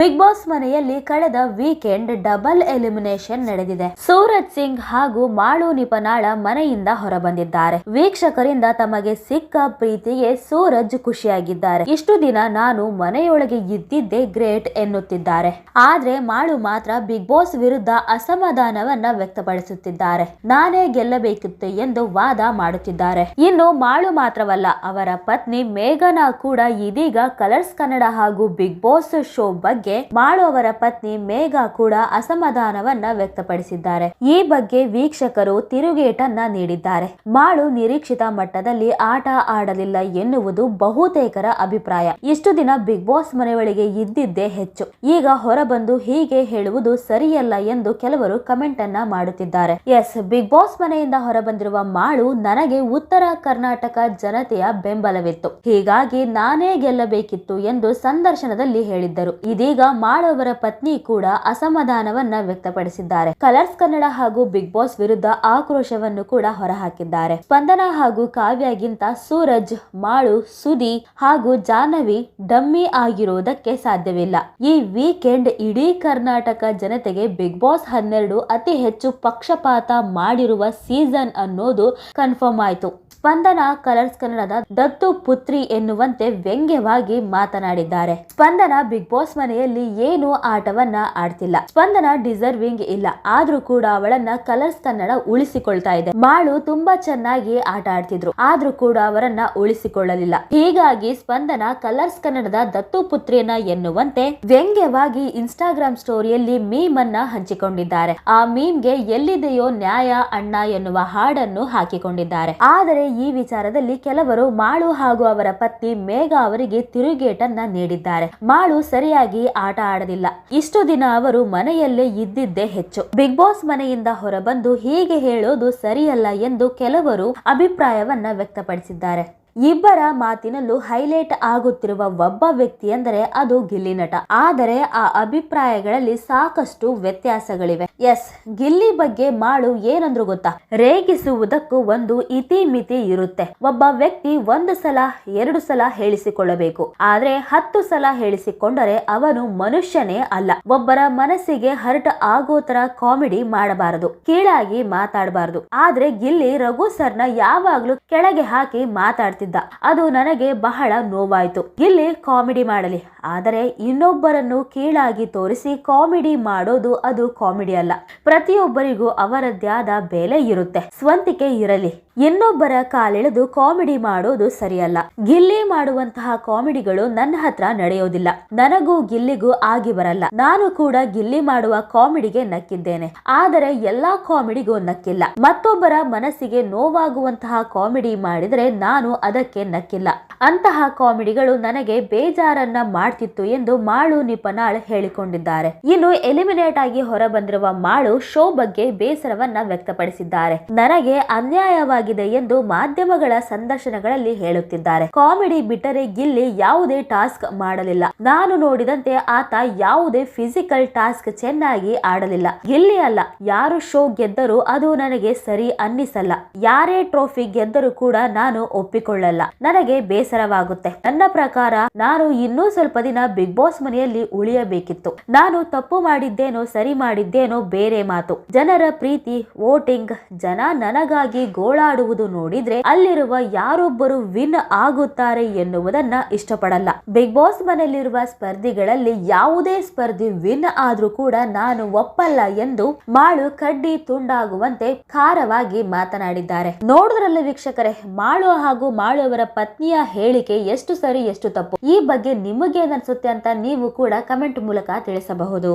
Big boss ಮನೆಯಲ್ಲಿ ಕಳೆದ weekend double elimination ನಡೆದಿದೆ. ಸೂರಜ್ ಸಿಂಗ್ ಹಾಗೂ ಮಾಳು ನಿಪನಾಳ ಮನೆಯಿಂದ ಹೊರಬಂದಿದ್ದಾರೆ. ವೀಕ್ಷಕರಿಂದ ತಮಗೆ ಸಿಕ್ಕ ಪ್ರೀತಿಗೆ ಸೂರಜ್ ಖುಷಿಯಾಗಿದ್ದಾರೆ. ಇಷ್ಟು ದಿನ ನಾನು ಮನೆಯೊಳಗೆ ಇದ್ದಿದ್ದೆ ಗ್ರೇಟ್ ಎನ್ನುತ್ತಿದ್ದಾರೆ. ಆದ್ರೆ ಮಾಳು ಮಾತ್ರ ಬಿಗ್ ಬಾಸ್ ವಿರುದ್ಧ ಅಸಮಾಧಾನವನ್ನ ವ್ಯಕ್ತಪಡಿಸುತ್ತಿದ್ದಾರೆ. ನಾನೇ ಗೆಲ್ಲಬೇಕಿತ್ತು ಎಂದು ವಾದ ಮಾಡುತ್ತಿದ್ದಾರೆ. ಇನ್ನು ಮಾಳು ಮಾತ್ರವಲ್ಲ, ಅವರ ಪತ್ನಿ ಮೇಘನಾ ಕೂಡ ಇದೀಗ ಕಲರ್ಸ್ ಕನ್ನಡ ಹಾಗೂ ಬಿಗ್ ಬಾಸ್ ಶೋ ಬಗ್ಗೆ ಮಾಳು ಅವರ ಪತ್ನಿ ಮೇಘಾ ಕೂಡ ಅಸಮಾಧಾನವನ್ನ ವ್ಯಕ್ತಪಡಿಸಿದ್ದಾರೆ. ಈ ಬಗ್ಗೆ ವೀಕ್ಷಕರು ತಿರುಗೇಟನ್ನ ನೀಡಿದ್ದಾರೆ. ಮಾಳು ನಿರೀಕ್ಷಿತ ಮಟ್ಟದಲ್ಲಿ ಆಟ ಆಡಲಿಲ್ಲ ಎನ್ನುವುದು ಬಹುತೇಕರ ಅಭಿಪ್ರಾಯ. ಇಷ್ಟು ದಿನ ಬಿಗ್ ಬಾಸ್ ಮನೆಯೊಳಗೆ ಇದ್ದಿದ್ದೇ ಹೆಚ್ಚು. ಈಗ ಹೊರಬಂದು ಹೀಗೆ ಹೇಳುವುದು ಸರಿಯಲ್ಲ ಎಂದು ಕೆಲವರು ಕಮೆಂಟ್ ಅನ್ನ ಮಾಡುತ್ತಿದ್ದಾರೆ. ಎಸ್, ಬಿಗ್ ಬಾಸ್ ಮನೆಯಿಂದ ಹೊರಬಂದಿರುವ ಮಾಳು ನನಗೆ ಉತ್ತರ ಕರ್ನಾಟಕ ಜನತೆಯ ಬೆಂಬಲವಿತ್ತು. ಹೀಗಾಗಿ ನಾನೇ ಗೆಲ್ಲಬೇಕಿತ್ತು ಎಂದು ಸಂದರ್ಶನದಲ್ಲಿ ಹೇಳಿದ್ದರು. ಇದೀಗ ಮಾಳು ಅವರ ಪತ್ನಿ ಕೂಡ ಅಸಮಾಧಾನವನ್ನ ವ್ಯಕ್ತಪಡಿಸಿದ್ದಾರೆ. ಕಲರ್ಸ್ ಕನ್ನಡ ಹಾಗೂ ಬಿಗ್ ಬಾಸ್ ವಿರುದ್ಧ ಆಕ್ರೋಶವನ್ನು ಕೂಡ ಹೊರಹಾಕಿದ್ದಾರೆ. ಸ್ಪಂದನ ಹಾಗೂ ಕಾವ್ಯಗಿಂತ ಸೂರಜ್, ಮಾಳು ಸುದಿ ಹಾಗೂ ಜಾಹ್ನವಿ ಡಮ್ಮಿ ಆಗಿರುವುದಕ್ಕೆ ಸಾಧ್ಯವಿಲ್ಲ. ಈ ವೀಕೆಂಡ್ ಇಡೀ ಕರ್ನಾಟಕ ಜನತೆಗೆ ಬಿಗ್ ಬಾಸ್ ಹನ್ನೆರಡು ಅತಿ ಹೆಚ್ಚು ಪಕ್ಷಪಾತ ಮಾಡಿರುವ ಸೀಸನ್ ಅನ್ನೋದು ಕನ್ಫರ್ಮ್ ಆಯ್ತು. ಸ್ಪಂದನ ಕಲರ್ಸ್ ಕನ್ನಡದ ದತ್ತು ಪುತ್ರಿ ಎನ್ನುವಂತೆ ವ್ಯಂಗ್ಯವಾಗಿ ಮಾತನಾಡಿದ್ದಾರೆ. ಸ್ಪಂದನ ಬಿಗ್ ಬಾಸ್ ಮನೆಯಲ್ಲಿ ಏನು ಆಟವನ್ನ ಆಡ್ತಿಲ್ಲ. ಸ್ಪಂದನ ಡಿಸರ್ವಿಂಗ್ ಇಲ್ಲ. ಆದ್ರೂ ಕೂಡ ಅವಳನ್ನ ಕಲರ್ಸ್ ಕನ್ನಡ ಉಳಿಸಿಕೊಳ್ತಾ ಇದೆ. ಮಾಳು ತುಂಬಾ ಚೆನ್ನಾಗಿ ಆಟ ಆಡ್ತಿದ್ರು. ಆದ್ರೂ ಕೂಡ ಅವರನ್ನ ಉಳಿಸಿಕೊಳ್ಳಲಿಲ್ಲ. ಹೀಗಾಗಿ ಸ್ಪಂದನ ಕಲರ್ಸ್ ಕನ್ನಡದ ದತ್ತು ಪುತ್ರಿಯನ್ನ ಎನ್ನುವಂತೆ ವ್ಯಂಗ್ಯವಾಗಿ ಇನ್ಸ್ಟಾಗ್ರಾಮ್ ಸ್ಟೋರಿಯಲ್ಲಿ ಮೀಮ್ ಅನ್ನ ಹಂಚಿಕೊಂಡಿದ್ದಾರೆ. ಆ ಮೀಮ್ಗೆ ಎಲ್ಲಿದೆಯೋ ನ್ಯಾಯ ಅಣ್ಣ ಎನ್ನುವ ಹಾಡನ್ನು ಹಾಕಿಕೊಂಡಿದ್ದಾರೆ. ಆದರೆ ಈ ವಿಚಾರದಲ್ಲಿ ಕೆಲವರು ಮಾಳು ಹಾಗೂ ಅವರ ಪತ್ನಿ ಮೇಘ ಅವರಿಗೆ ತಿರುಗೇಟನ್ನ ನೀಡಿದ್ದಾರೆ. ಮಾಳು ಸರಿಯಾಗಿ ಆಟ ಆಡಲಿಲ್ಲ. ಇಷ್ಟು ದಿನ ಅವರು ಮನೆಯಲ್ಲೇ ಇದ್ದಿದ್ದೇ ಹೆಚ್ಚು. ಬಿಗ್ ಬಾಸ್ ಮನೆಯಿಂದ ಹೊರಬಂದು ಹೀಗೆ ಹೇಳೋದು ಸರಿಯಲ್ಲ ಎಂದು ಕೆಲವರು ಅಭಿಪ್ರಾಯವನ್ನ ವ್ಯಕ್ತಪಡಿಸಿದ್ದಾರೆ. ಇಬ್ಬರ ಮಾತಿನಲ್ಲೂ ಹೈಲೈಟ್ ಆಗುತ್ತಿರುವ ಒಬ್ಬ ವ್ಯಕ್ತಿ ಎಂದರೆ ಅದು ಗಿಲ್ಲಿ ನಟ. ಆದರೆ ಆ ಅಭಿಪ್ರಾಯಗಳಲ್ಲಿ ಸಾಕಷ್ಟು ವ್ಯತ್ಯಾಸಗಳಿವೆ. ಎಸ್, ಗಿಲ್ಲಿ ಬಗ್ಗೆ ಮಾಡು ಏನಂದ್ರು ಗೊತ್ತಾ? ರೇಗಿಸುವುದಕ್ಕೂ ಒಂದು ಇತಿಮಿತಿ ಇರುತ್ತೆ. ಒಬ್ಬ ವ್ಯಕ್ತಿ ಒಂದು ಸಲ, ಎರಡು ಸಲ ಹೇಳಿಸಿಕೊಳ್ಳಬೇಕು. ಆದ್ರೆ ಹತ್ತು ಸಲ ಹೇಳಿಸಿಕೊಂಡರೆ ಅವನು ಮನುಷ್ಯನೇ ಅಲ್ಲ. ಒಬ್ಬರ ಮನಸ್ಸಿಗೆ ಹರ್ಟ್ ಆಗೋ ತರ ಕಾಮಿಡಿ ಮಾಡಬಾರದು. ಕೀಳಾಗಿ ಮಾತಾಡಬಾರದು. ಆದ್ರೆ ಗಿಲ್ಲಿ ರಘು ಸರ್ನ ಯಾವಾಗ್ಲೂ ಕೆಳಗೆ ಹಾಕಿ ಮಾತಾಡ್ತಿದ್ದ. ಅದು ನನಗೆ ಬಹಳ ನೋವಾಯ್ತು. ಇಲ್ಲಿ ಕಾಮಿಡಿ ಮಾಡಲಿ. ಆದರೆ ಇನ್ನೊಬ್ಬರನ್ನು ಕೀಳಾಗಿ ತೋರಿಸಿ ಕಾಮಿಡಿ ಮಾಡೋದು ಅದು ಕಾಮಿಡಿ ಅಲ್ಲ. ಪ್ರತಿಯೊಬ್ಬರಿಗೂ ಅವರದ್ದೇ ಆದ ಬೆಲೆ ಇರುತ್ತೆ. ಸ್ವಂತಿಕೆ ಇರಲಿ. ಇನ್ನೊಬ್ಬರ ಕಾಲೆಳೆದು ಕಾಮಿಡಿ ಮಾಡೋದು ಸರಿಯಲ್ಲ. ಗಿಲ್ಲಿ ಮಾಡುವಂತಹ ಕಾಮಿಡಿಗಳು ನನ್ನ ಹತ್ರ ನಡೆಯೋದಿಲ್ಲ. ನನಗೂ ಗಿಲ್ಲಿಗೂ ಆಗಿ ಬರಲ್ಲ. ನಾನು ಕೂಡ ಗಿಲ್ಲಿ ಮಾಡುವ ಕಾಮಿಡಿಗೆ ನಕ್ಕಿದ್ದೇನೆ. ಆದರೆ ಎಲ್ಲಾ ಕಾಮಿಡಿಗೂ ನಕ್ಕಿಲ್ಲ. ಮತ್ತೊಬ್ಬರ ಮನಸ್ಸಿಗೆ ನೋವಾಗುವಂತಹ ಕಾಮಿಡಿ ಮಾಡಿದರೆ ನಾನು ಅದಕ್ಕೆ ನಕ್ಕಿಲ್ಲ. ಅಂತಹ ಕಾಮಿಡಿಗಳು ನನಗೆ ಬೇಜಾರನ್ನ ಮಾಡ್ತಿತ್ತು ಎಂದು ಮಾಳು ನಿಪನಾಳ್ ಹೇಳಿಕೊಂಡಿದ್ದಾರೆ. ಇನ್ನು ಎಲಿಮಿನೇಟ್ ಆಗಿ ಹೊರಬಂದಿರುವ ಮಾಳು ಶೋ ಬಗ್ಗೆ ಬೇಸರವನ್ನ ವ್ಯಕ್ತಪಡಿಸಿದ್ದಾರೆ. ನನಗೆ ಅನ್ಯಾಯವಾಗಿದೆ ಎಂದು ಮಾಧ್ಯಮಗಳ ಸಂದರ್ಶನಗಳಲ್ಲಿ ಹೇಳುತ್ತಿದ್ದಾರೆ. ಕಾಮಿಡಿ ಬಿಟ್ಟರೆ ಗಿಲ್ಲಿ ಯಾವುದೇ ಟಾಸ್ಕ್ ಮಾಡಲಿಲ್ಲ. ನಾನು ನೋಡಿದಂತೆ ಆತ ಯಾವುದೇ ಫಿಸಿಕಲ್ ಟಾಸ್ಕ್ ಚೆನ್ನಾಗಿ ಆಡಲಿಲ್ಲ. ಗಿಲ್ಲಿ ಅಲ್ಲ, ಯಾರು ಶೋ ಗೆದ್ದರೂ ಅದು ನನಗೆ ಸರಿ ಅನ್ನಿಸಲ್ಲ. ಯಾರೇ ಟ್ರೋಫಿ ಗೆದ್ದರೂ ಕೂಡ ನಾನು ಒಪ್ಪಿಕೊಳ್ಳಲ್ಲ. ನನಗೆ ಬೇಸರವಾಗುತ್ತೆ. ನನ್ನ ಪ್ರಕಾರ ನಾನು ಇನ್ನೂ ಸ್ವಲ್ಪ ದಿನ ಬಿಗ್ ಬಾಸ್ ಮನೆಯಲ್ಲಿ ಉಳಿಯಬೇಕಿತ್ತು. ನಾನು ತಪ್ಪು ಮಾಡಿದ್ದೇನೋ ಸರಿ ಮಾಡಿದ್ದೇನೋ ಬೇರೆ ಮಾತು. ಜನರ ಪ್ರೀತಿ, ವೋಟಿಂಗ್, ಜನ ನನಗಾಗಿ ಗೋಳಾಡುವುದು ನೋಡಿದ್ರೆ ಅಲ್ಲಿರುವ ಯಾರೊಬ್ಬರು ವಿನ್ ಆಗುತ್ತಾರೆ ಎನ್ನುವುದನ್ನ ಇಷ್ಟಪಡಲ್ಲ. ಬಿಗ್ ಬಾಸ್ ಮನೆಯಲ್ಲಿರುವ ಸ್ಪರ್ಧಿಗಳಲ್ಲಿ ಯಾವುದೇ ಸ್ಪರ್ಧಿ ವಿನ್ ಆದ್ರೂ ಕೂಡ ನಾನು ಒಪ್ಪಲ್ಲ ಎಂದು ಮಾಳು ಕಡ್ಡಿ ತುಂಡಾಗುವಂತೆ ಖಾರವಾಗಿ ಮಾತನಾಡಿದ್ದಾರೆ. ನೋಡಿದ್ರಲ್ಲ ವೀಕ್ಷಕರೇ, ಮಾಳು ಹಾಗೂ ಮಾಳು ಅವರ ಪತ್ನಿಯ ಹೇಳಿಕೆ ಎಷ್ಟು ಸರಿ ಎಷ್ಟು ತಪ್ಪು? ಈ ಬಗ್ಗೆ ನಿಮಗೇನನ್ಸುತ್ತೆ ಅಂತ ನೀವು ಕೂಡ ಕಮೆಂಟ್ ಮೂಲಕ ತಿಳಿಸಬಹುದು.